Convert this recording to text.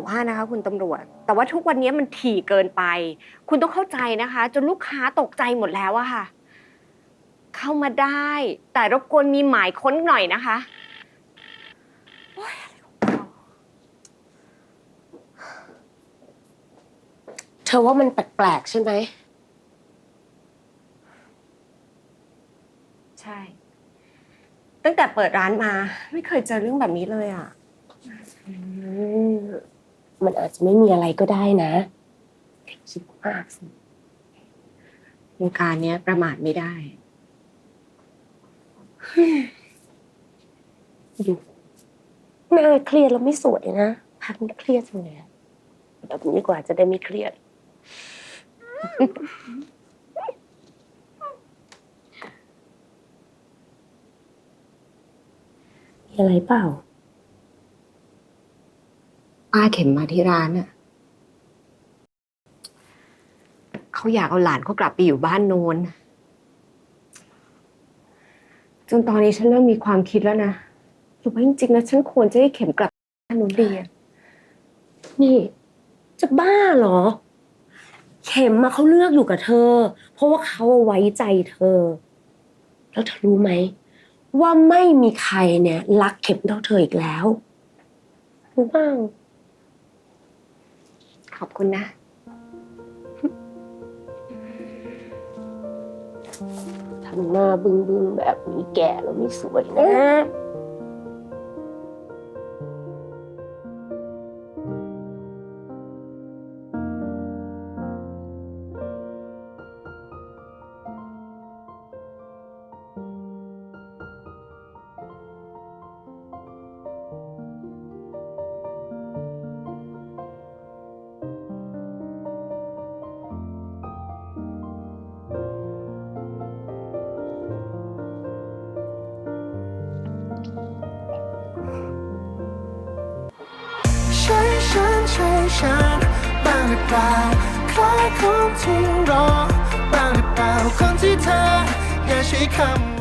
บอกว่านะคะคุณตำรวจ แต่ว่าทุกวันนี้มันถี่เกินไป คุณต้องเข้าใจนะคะ จนลูกค้าตกใจหมดแล้วอะค่ะ เข้ามาได้ แต่รบกวนมีหมายค้นหน่อยนะคะโอ๊ยอะไรของเราเธอว่ามันแปลกๆใช่ไหม ใช่ ตั้งแต่เปิดร้านมา ไม่เคยเจอเรื่องแบบนี้เลยอะ อืม มันอาจจะไม่มีอะไรก็ได้นะ คิดมากสิวงการเนี้ยประมาทไม่ได้ดูหน้าเครียดแล้วไม่สวยนะ พักนี้เครียดจังเลยอะแบบนี้ดีกว่าจะได้ไม่เครียด มีอะไรเปล่า ป้าเข็มมาที่ร้านอะเขาอยากเอาหลานเขากลับไปอยู่บ้านโน้นจนตอนนี้ฉันเริ่มมีความคิดแล้วนะหรือว่าจริงๆแล้วฉันควรจะให้เข็มกลับบ้านโน้นดีอะนี่ จะบ้าเหรอ เข็มมาเขาเลือกอยู่กับเธอ เพราะว่าเขาเอาไว้ใจเธอ แล้วเธอรู้ไหม ว่าไม่มีใครเนี่ย รักเข็มเท่าเธออีกแล้วรู้บ้าง ขอบคุณนะ ทำหน้าบึ้งๆแบบนี้แก่แล้วไม่สวยนะ เปล่าคล้ายคนที่รอบ้างหรือเปล่าคนที่เธออย่าใช้คำ